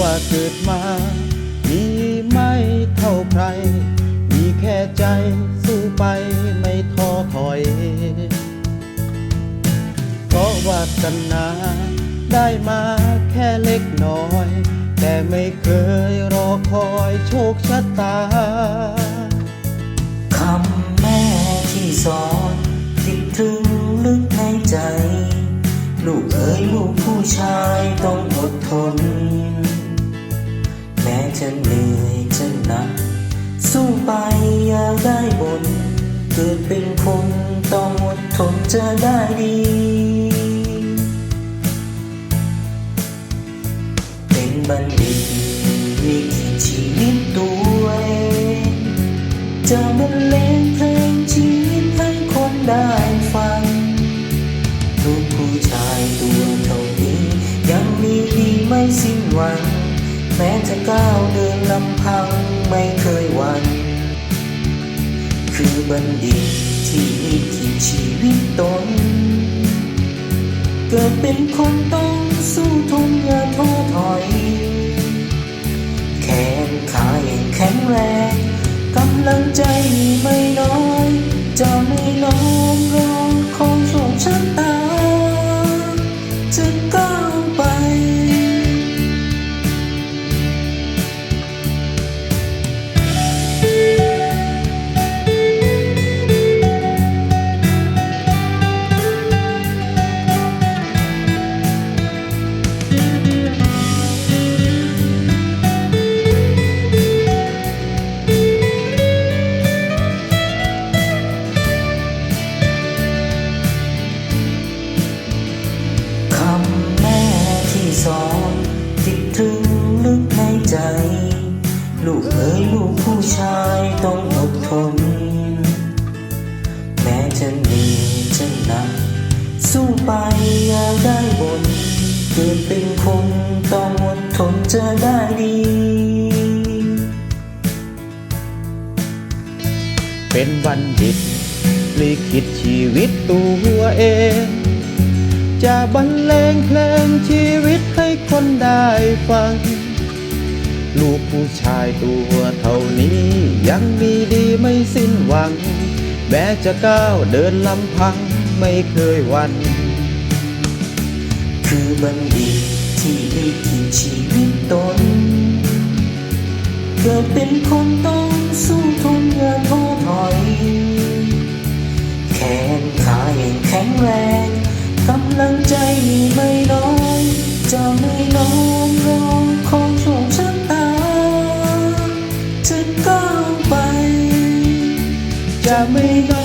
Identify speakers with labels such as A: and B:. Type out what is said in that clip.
A: ว่าเกิดมา มีไม่เท่าใคร มีแค่ใจสู้ไปไม่ท้อถอย เพราะวาสนาได้มาแค่เล็กน้อย แต่ไม่เคยรอคอยโชคชะตา
B: คำแม่ที่สอนคิดถึงลึกในใจ ลูกเอ๋ยลูกผู้ชายต้องอดทน จะเหนื่อยจะหนัก สู้ไปอย่าได้บน เกิดเป็นคนต้องอดทนจะได้ดี เป็นบัณฑิตมีขีดชีวิตตัวเองจะบรรเลงเพลงชีวิตให้คนได้ฟังลูกผู้ชายตัวเท่านี้ยังมีดีไม่สิ้นหวัง แม้จะก้าวเดินลำพังไม่เคยวัน คือบัณฑิตที่มีขีดชีวิตตน เกิดเป็นคนต้องสู้ทนอย่าท้อถอย แขนขายังแข็งแรง กำลังใจมีไม่น้อย จะไม่น้อม ลูกเอ๋ยลูกผู้ชายต้องอดทน แม้จะเหนื่อยจะหนัก สู้ไปอย่าได้บนเกิดเป็นคนต้องอดทนจะได้ดี
A: เป็นบัณฑิตลิขิตชีวิตตัวเอง จะบรรเลงเพลงชีวิตให้คนได้ฟัง ลูกผู้ชายตัวเท่านี้ ยังมีดีไม่สิ้นหวัง แม้จะก้าวเดินลำพังไม่เคยวัน
B: คือบัณฑิตที่ได้ขีดชีวิตตน เกิดเป็นคนต้องสู้ทนอย่าท้อถอย แขนขายังแข็งแรงกำลังใจมีไม่น้อย จะ